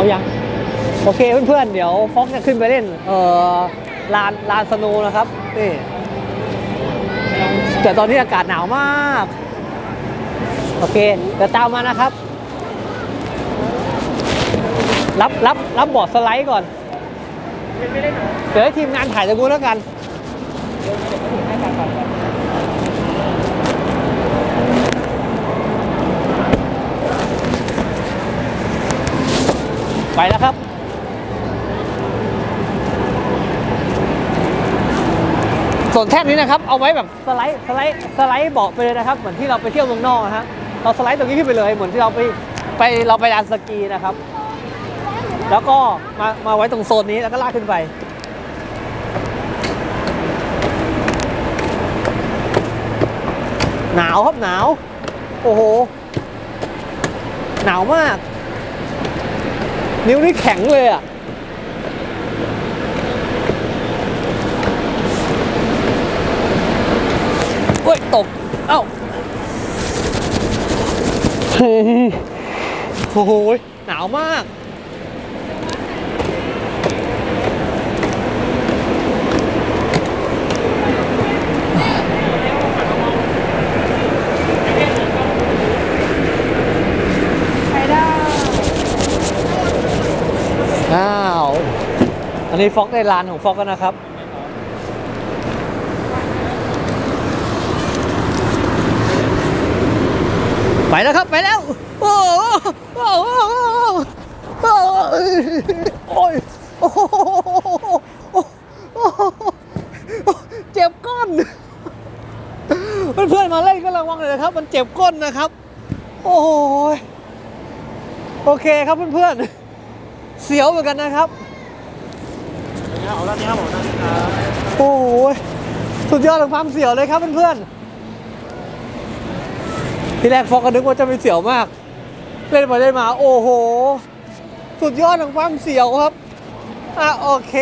เอายังโอเคเพื่อนๆ เดี๋ยวฟ็อกจะขึ้นไปเล่น เอ่อลานลานสโนว์นะครับนี่แต่ตอนนี้อากาศหนาวมาก โอเคเดี๋ยวตามมานะครับ รับรับรับบอร์ดสไลด์ก่อนเดี๋ยวให้ทีมงานถ่ายตะกูแล้วกัน ไปแล้วครับ ส่วนแท่นนี้นะครับ เอาไว้แบบสไลด์สไลด์สไลด์เบาะไปเลยนะครับ เหมือนที่เราไปเที่ยวเมืองนอกนะฮะเราสไลด์ตรงนี้ขึ้นไปเลย เหมือนที่เราไปไปเราไปลานสกีนะครับ แล้วก็มามาไว้ตรงโซนนี้แล้วก็ลากขึ้นไปหนาวครับหนาว โอ้โห หนาวมาก นิ้วนี่แข็งเลยอะ โอ้ย ตก เอ้าเฮ้ยโอ้โห หนาวมาก ไปได้ อ้าว อั นนี้ฟอกได้ลานของฟอกแล้วนะครับ ไปแล้วครับไปแล้ว โอ้โหโอ้โหโอ้โหโอ้ยโอ้โหโอ้โหเจ็บก้นเพื่อนๆมาเล่นก็ระวังเลยนะครับ มันเจ็บก้นนะครับ โอ้โหโอเคครับเพื่อนๆเสียวเหมือนกันนะครับ เองร้านนี้ครับผมนะครับโอ้โหสุดยอดของความเสียวเลยครับเพื่อนๆทีแรกฟอกก็นึกว่าจะไม่เสียวมาก เล่นมาได้มา โอ้โห สุดยอดของความเสียวครับอะโอเค